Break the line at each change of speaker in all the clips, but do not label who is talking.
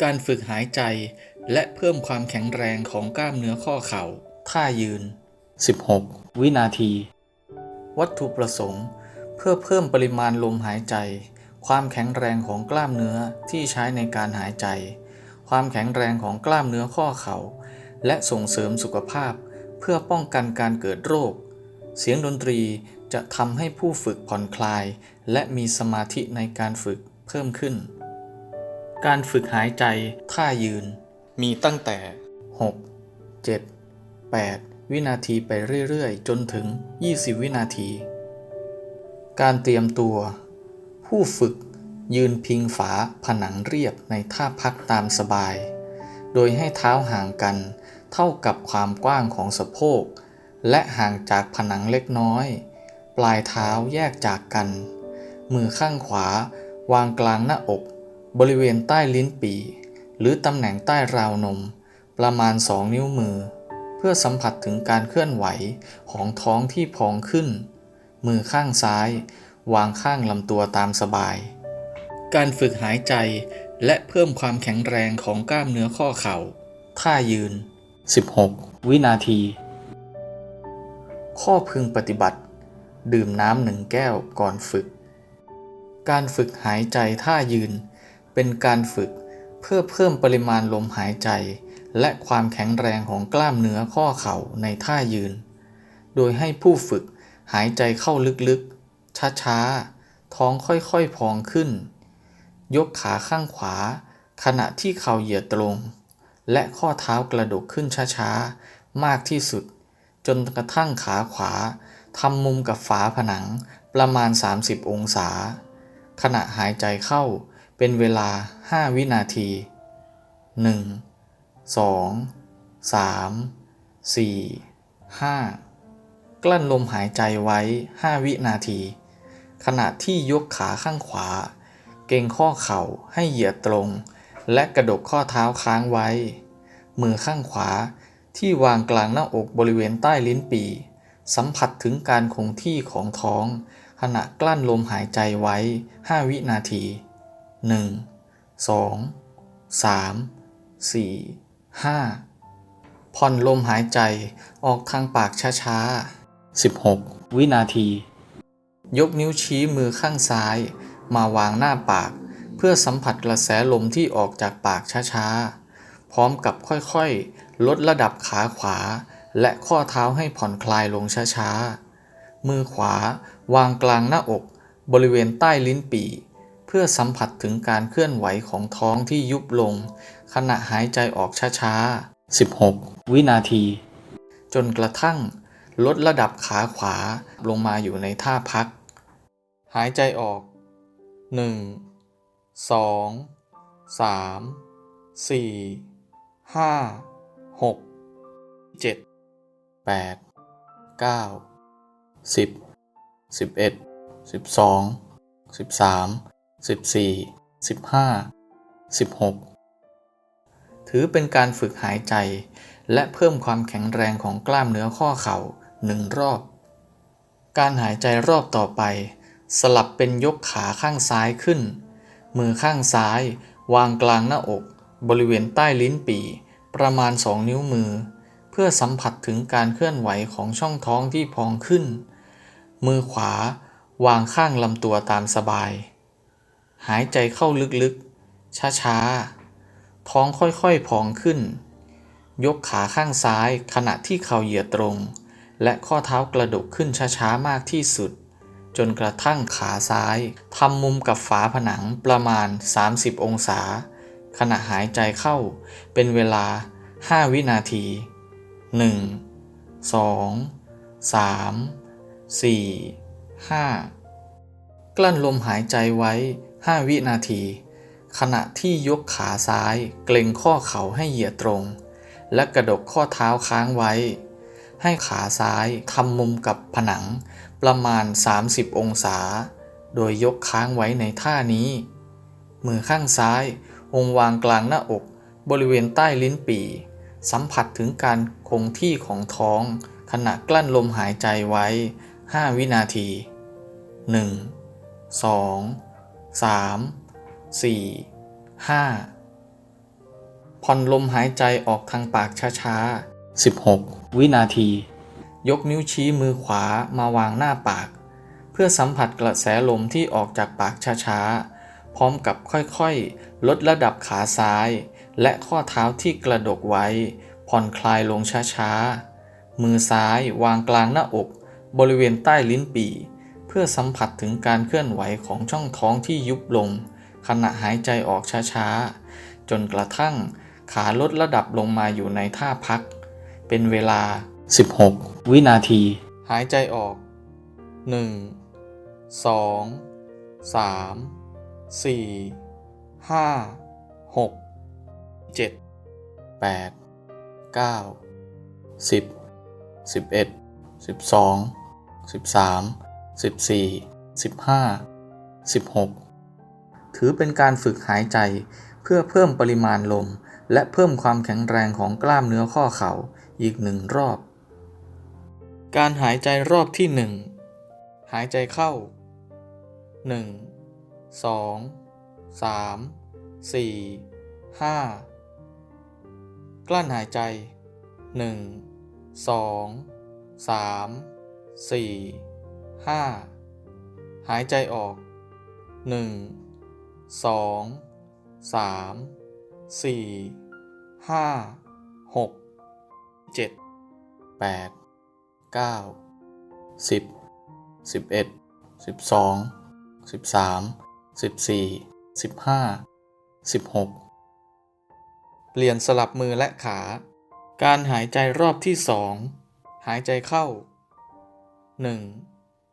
การฝึกหายใจและเพิ่มความแข็งแรงของกล้ามเนื้อข้อเข่า ท่ายืน 16 วินาที วัตถุประสงค์ เพื่อเพิ่มปริมาณลมหายใจ ความแข็งแรงของกล้ามเนื้อที่ใช้ในการหายใจ ความแข็งแรงของกล้ามเนื้อข้อเข่า และส่งเสริมสุขภาพ เพื่อป้องกันการเกิดโรค เสียงดนตรีจะทำให้ผู้ฝึกผ่อนคลาย และมีสมาธิในการฝึกเพิ่มขึ้น การฝึกหายใจท่ายืน มีตั้งแต่ 6 7 8 วินาทีไปเรื่อยๆ จนถึง 20 วินาที การเตรียมตัว ผู้ฝึกยืนพิงฝาผนังเรียบในท่าพักตามสบาย โดยให้เท้าห่างกันเท่ากับความกว้างของสะโพก และห่างจากผนังเล็กน้อย ปลายเท้าแยกจากกัน มือข้างขวา วางกลางหน้าอก บริเวณใต้ลิ้นปี่หรือตำแหน่งใต้ราวนม ประมาณ 2 นิ้วมือ เพื่อสัมผัสถึงการเคลื่อนไหวของท้องที่พองขึ้น มือข้างซ้าย วางข้างลำตัวตามสบาย การฝึกหายใจและเพิ่มความแข็งแรงของกล้ามเนื้อข้อเข่า ท่ายืน 16 วินาที ข้อพึงปฏิบัติ ดื่มน้ำหนึ่งแก้วก่อนฝึก การฝึกหายใจท่ายืน เป็นการฝึกเพื่อเพิ่มปริมาณลมหายใจ และความแข็งแรงของกล้ามเนื้อข้อเข่าในท่ายืน โดยให้ผู้ฝึกหายใจเข้าลึกๆ ช้าๆ ท้องค่อยๆ พองขึ้น ยกขาข้างขวา ขณะที่เข่าเหยียดตรง และข้อเท้ากระดกขึ้นช้าๆ มากที่สุด จนกระทั่งขาขวาทำมุมกับฝาผนังประมาณ 30 องศา ขณะหายใจเข้า เป็นเวลา 5 วินาที 1 2 3 4 5 กลั้นลมหายใจไว้ 5 วินาที ขณะที่ยกขาข้างขวา เกรงข้อเข่าให้เหยียดตรง และกระดกข้อเท้าค้างไว้ มือข้างขวาที่วางกลางหน้าอกบริเวณใต้ลิ้นปี สัมผัสถึงการคงที่ของท้อง ขณะกลั้นลมหายใจไว้ 5 วินาที 1 2 3 4 5 ผ่อนลมหายใจออกทางปากช้าๆ 16 วินาที ยกนิ้วชี้มือข้างซ้าย มาวางหน้าปาก เพื่อสัมผัสกระแสลมที่ออกจากปากช้าๆ พร้อมกับค่อยๆ ลดระดับขาขวา และข้อเท้าให้ผ่อนคลายลงช้าๆ มือขวาวางกลางหน้าอก บริเวณใต้ลิ้นปี่เพื่อสัมผัสถึงการเคลื่อนไหวของท้องที่ยุบลง ขณะหายใจออกช้าๆ 16 วินาที จนกระทั่ง ลดระดับขาขวาลงมาอยู่ในท่าพัก หายใจออก 1 2 3 4 5 6 7 8 9 10 11 12 13 14 15 16 ถือเป็นการฝึกหายใจ และเพิ่มความแข็งแรงของกล้ามเนื้อข้อเข่าหนึ่งรอบ การหายใจรอบต่อไป สลับเป็นยกขาข้างซ้ายขึ้น มือข้างซ้าย วางกลางหน้าอก บริเวณใต้ลิ้นปี่ ประมาณ 2 นิ้วมือ เพื่อสัมผัสถึงการเคลื่อนไหวของช่องท้องที่พองขึ้น มือขวา วางข้างลำตัวตามสบาย หายใจเข้าลึกๆ ช้าๆ ท้องค่อยๆพองขึ้น ยกขาข้างซ้ายขณะที่เข่าเหยียดตรง และข้อเท้ากระดกขึ้นช้าๆ มากที่สุด จนกระทั่งขาซ้ายทำมุมกับฝาผนังประมาณ 30 องศา ขณะหายใจเข้าเป็นเวลา 5 วินาที 1 2 3 4 5 กลั้นลมหายใจไว้ 5 วินาที ขณะที่ยกขาซ้าย เกรงข้อเข่าให้เหยียดตรง และกระดกข้อเท้าค้างไว้ ให้ขาซ้ายทำมุมกับผนังประมาณ 30 องศา โดยยกค้างไว้ในท่านี้ มือข้างซ้าย องวางกลางหน้าอก บริเวณใต้ลิ้นปี่สัมผัสถึงการคงที่ของท้อง ขณะกลั้นลมหายใจไว้ 5 วินาที 1 2 3 4 5 ผ่อนลมหายใจออกทางปากช้าๆ 16 วินาที ยกนิ้วชี้มือขวามาวางหน้าปาก เพื่อสัมผัสกระแสลมที่ออกจากปากช้าๆ พร้อมกับค่อยๆ ลดระดับขาซ้าย และข้อเท้าที่กระดกไว้ ผ่อนคลายลงช้าๆ มือซ้ายวางกลางหน้าอก บริเวณใต้ลิ้นปี่ พื่อสัมผัสถึงการเคลื่อนไหวของช่องท้องที่ยุบลง ขณะหายใจออกช้าๆ จนกระทั่งขาลดระดับลงมาอยู่ในท่าพัก เป็นเวลา 16 วินาที หายใจออก 1 2 3 4 5 6 7 8 9 10 11 12 13 14 15 16 ถือเป็นการฝึกหายใจเพื่อเพิ่มปริมาณลม และเพิ่มความแข็งแรงของกล้ามเนื้อข้อเข่าอีกหนึ่งรอบ การหายใจรอบที่หนึ่งหายใจเข้า 1 2 3 4 5 กลั้นหายใจ 1 2 3 4 5 หายใจออก 1 2 3 4 5 6 7 8 9 10 11 12 13 14 15 16 เปลี่ยนสลับมือและขา การหายใจรอบที่สองหายใจเข้า 1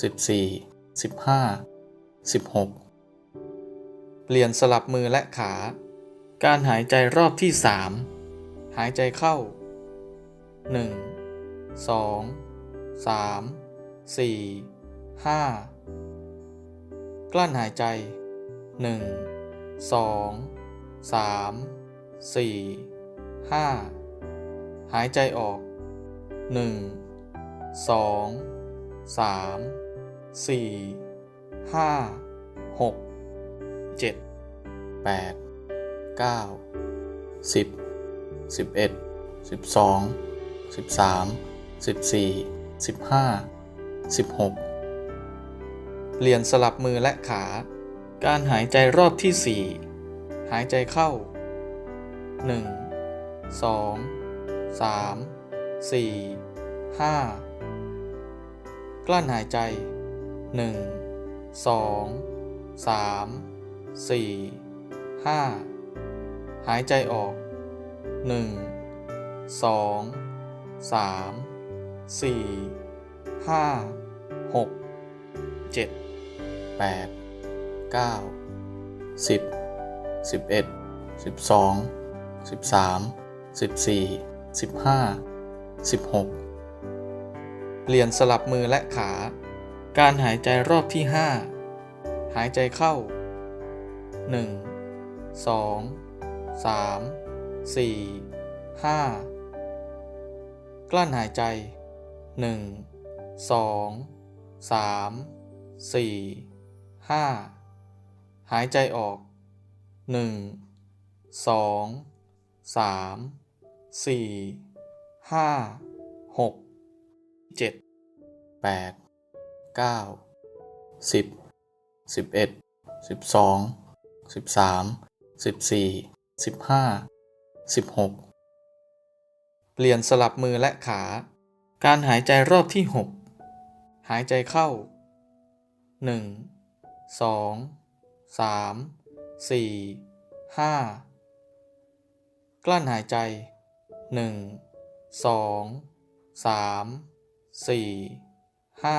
14 15 16 เปลี่ยนสลับมือและขา การหายใจรอบที่6หายใจเข้า 1 2 3 4 5 กลั้นหายใจ 1 2 3 4 5 หายใจออก 1 2 3 4 5หกเจ็ดแปดเก้าสิบสิบเอ็ดสิบสองสิบสามสิบสี่สิบห้าสิบหกเปลี่ยนสลับมือและขา การหายใจรอบที่เจ็ดหายใจเข้าหนึ่งสองสามสี่ห้ากลั้นหายใจ หนึ่งสองสามสี่ห้าหายใจออกหนึ่งสองสามสี่ห้าหกเจ็ดแปดเก้าสิบสิบเอ็ดสิบสองสิบสามสิบสี่สิบห้าสิบหกเปลี่ยนสลับมือและขา การหายใจรอบที่8หายใจเข้า 1 2 3 4 5 กลั้นหายใจ 1 2 3 4 5 หายใจออก 1 2 3 4 5 6 7 8 เก้าสิบสิบเอ็ดสิบสองสิบสามสิบสี่สิบห้าสิบหกเปลี่ยนสลับมือและขา การหายใจรอบที่เก้าหายใจเข้าหนึ่งสองสามสี่ห้ากลั้นหายใจหนึ่งสองสามสี่ห้า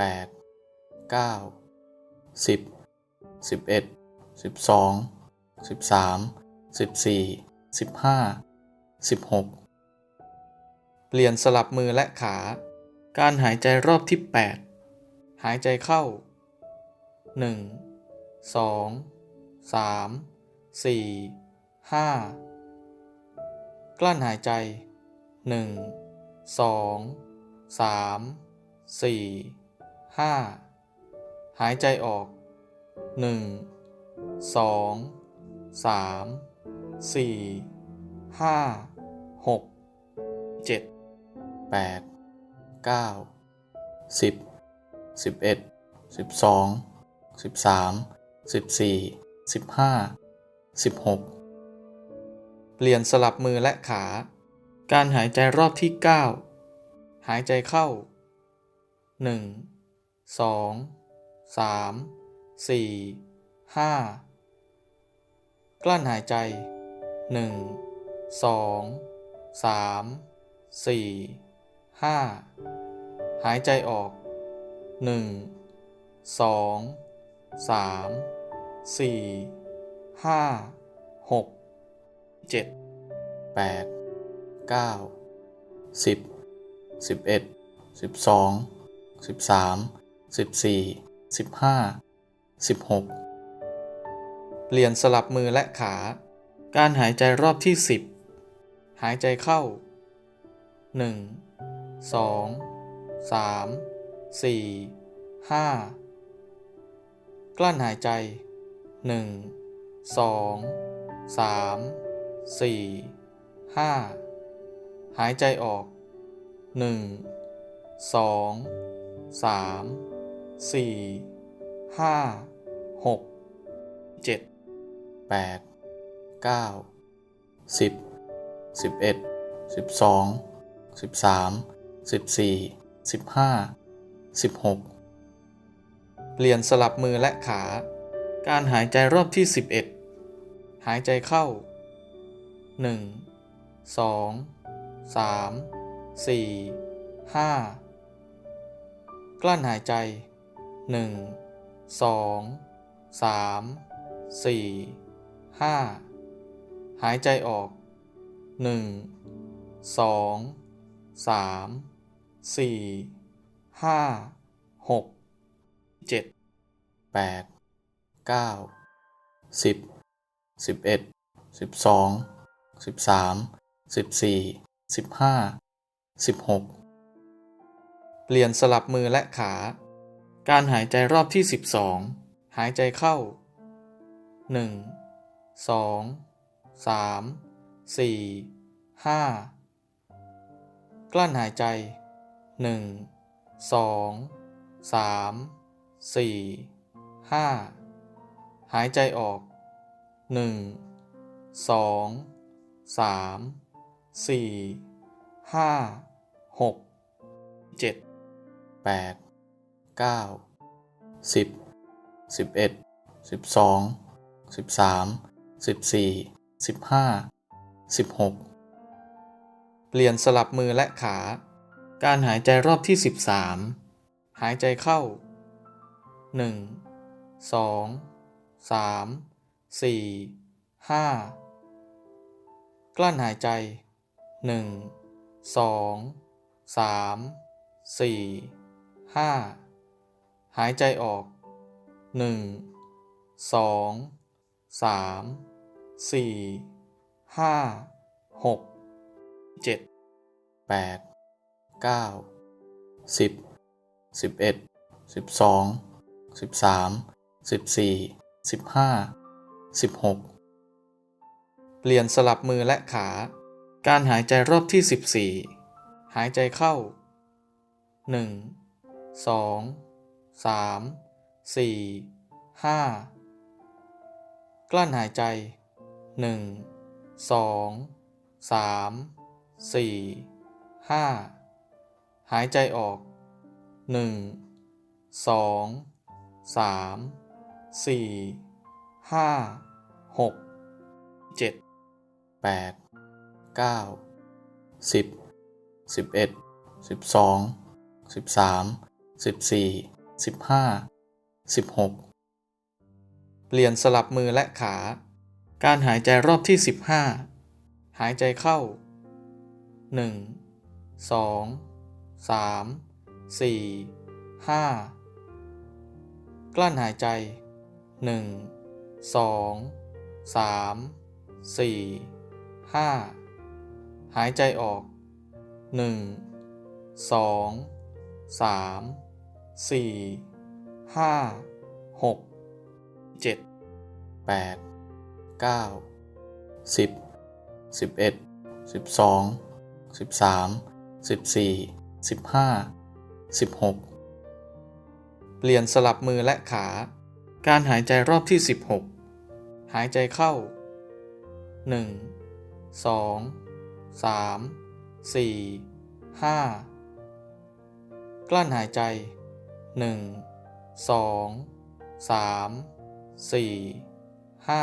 ปดเก้าสิบสิบเอ็ดสิบสองสิบสามสิบสี่สิบห้าสิบ หกเปลี่ยนสลับมือและขา การหายใจรอบที่สิบหายใจเข้าหนึ่งสองสามสี่ห้ากลั้นหายใจหนึ่งสองสามสี่ห้าหายใจออกหนึ่ง สี่ห้าหกเจ็ดแปดเก้าสิบสิบเอ็ดสิบสองสิบสามสิบสี่สิบห้าสิบหกเปลี่ยนสลับมือและขา การหายใจรอบที่เอ็ดหายใจเข้าหนึ่งสองสามสี่ห้ากลั้นหายใจ หนึ่งสองสามสี่ห้าหายใจออกหนึ่งสองสามสี่ห้าหกเจ็ดแปดเก้าสิบสิบเอ็ดสิบสองสิบสามสิบสี่สิบห้าสิบหกเปลี่ยนสลับมือและขา การหายใจรอบที่สิบหายใจเข้าหนึ่งสองสามสี่ห้ากลั้นหายใจ 9 10 11 12 13 14 15 16 เปลี่ยนสลับมือและขา การหายใจรอบที่ 11 หายใจเข้า 1 2 3 4 5 กลั้นหายใจ 1 2 3 4 5 หายใจออก 1 2 3 4 5 6 7 8 9 10 11 12 13 14 15 16 เปลี่ยนสลับมือและขา การหายใจรอบที่ 12 หายใจเข้า 1 2 3 4 5 กลั้นหายใจ 1 2 3 4 5 หายใจออก 1 2 3 4 5 6 7 8 9 10 11สิบส องสิบห้าสิบหกเปลี่ยนสลับมือและขา การหายใจรอบที่สิบสี่หายใจเข้าหนึ่งสองสามสี่ห้ากลั้นหายใจหนึ่งสองสามสี่ห้าหายใจออกหนึ่ง สี่ห้าหกเจ็ดแปดเก้าสิบสิบเอ็ดสิบสองสิบสามสิบสี่สิบห้าสิบหกเปลี่ยนสลับมือและขา การหายใจรอบที่สิบห้าหายใจเข้าหนึ่งสองสามสี่ห้ากลั้นหายใจ หนึ่งสองสามสี่ห้าหายใจออกหนึ่งสองสามสี่ห้าหกเจ็ดแปดเก้าสิบสิบเอ็ดสิบสองสิบสามสิบสี่สิบห้าสิบหกเปลี่ยนสลับมือและขา การหายใจรอบที่สิบหกหายใจเข้าหนึ่งสองสามสี่ห้ากลั้นหายใจหนึ่งสองสามสี่ห้าหายใจออกหนึ่งสองสามสี่ห้าหก เก้าสิบสิบเอ็ดสิบสองสิบสามสิบสี่สิบห้าสิบหกเปลี่ยนสลับมือและขา การหายใจรอบที่สิบเจ็ดหายใจเข้าหนึ่งสองสามสี่ห้ากลั้นหายใจหนึ่งสองสามสี่ห้า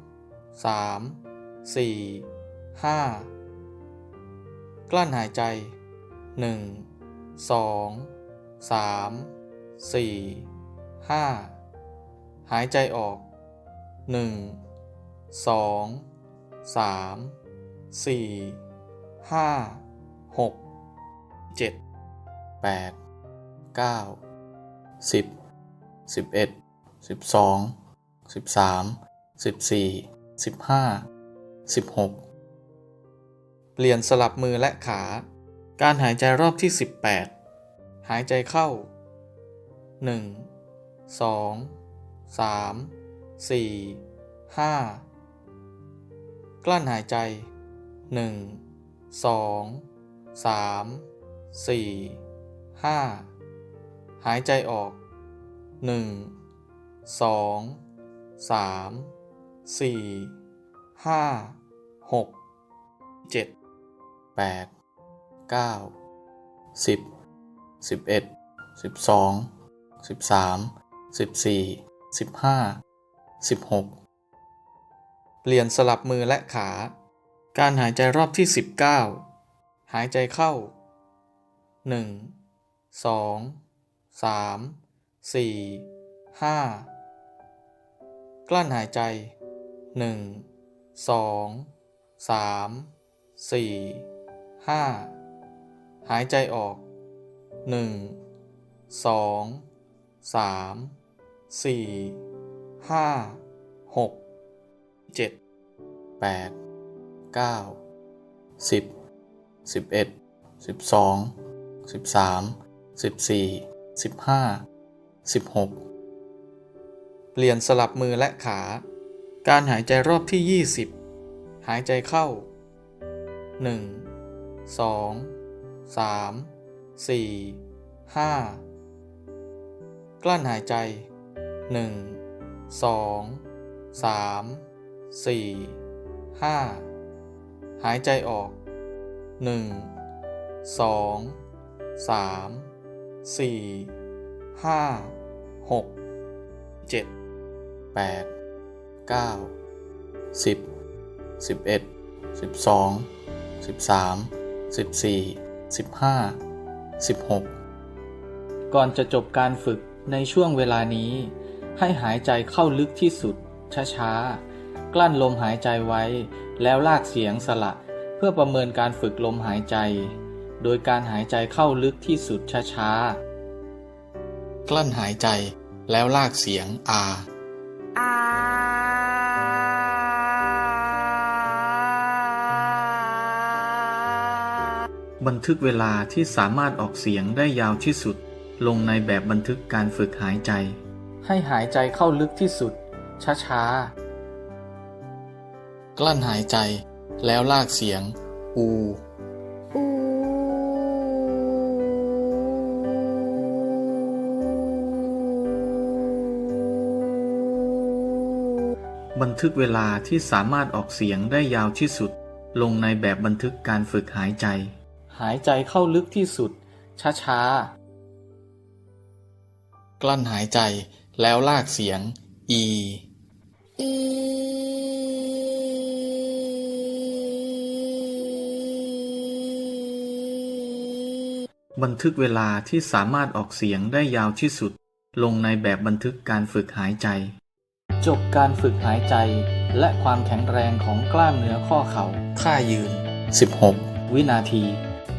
ปดเก้าสิบสิบเอ็ดสิบสองสิบสามสิบสี่สิบห้าสิบ หกเปลี่ยนสลับมือและขา การหายใจรอบที่สิบแปดหายใจเข้าหนึ่งสองสามสี่ห้ากลั้นหายใจหนึ่งสองสามสี่ห้าหายใจออกหนึ่ง สี่ห้าหกเจ็ดแปดเก้าสิบสิบเอ็ดสิบสองสิบสามสิบสี่สิบห้าสิบหกเปลี่ยนสลับมือและขา การหายใจรอบที่สิบเก้าหายใจเข้าหนึ่งสองสามสี่ห้ากลั้นหายใจ หนึ่งสองสามสี่ห้าหายใจออกหนึ่งสองสามสี่ห้าหกเจ็ดแปดเก้าสิบสิบเอ็ดสิบสองสิบสามสิบสี่สิบห้าสิบหกเปลี่ยนสลับมือและขา การหายใจรอบที่ยี่สิบหายใจเข้าหนึ่งสองสามสี่ห้ากลั้นหายใจหนึ่งสองสามสี่ห้าหายใจออกหนึ่งสองสา มสี่ห้าหกเจ็ดแปดเก้าสิบสิบเอ็ดสิบสองสิบสามสิบสี่สิบห้าสิบหกก่อนจะจบการฝึกในช่วงเวลานี้ ให้หายใจเข้าลึกที่สุด ช้าๆ กลั้นลมหายใจไว้ แล้วลากเสียงสละ เพื่อประเมินการฝึกลมหายใจ โดยการหายใจเข้าลึกที่สุดช้าๆ กลั้นหายใจแล้วลากเสียงอ บันทึกเวลาที่สามารถออกเสียงได้ยาวที่สุด ลงในแบบบันทึกการฝึกหายใจ ให้หายใจเข้าลึกที่สุด ช้าๆ กลั้นหายใจ แล้วลากเสียง อูบันทึกเวลาที่สามารถออกเสียงได้ยาวที่สุด ลงในแบบบันทึกการฝึกหายใจ หายใจเข้าลึกที่สุด ช้าๆ กลั้นหายใจแล้วลากเสียงอีบันทึกเวลาที่สามารถออกเสียงได้ยาวที่สุด ลงในแบบบันทึกการฝึกหายใจ จบการฝึกหายใจ และความแข็งแรงของกล้ามเนื้อข้อเขา่าท่ายืน 16 วินาที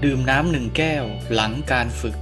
ดื่มน้ำหนึ่งแก้วหลังการฝึก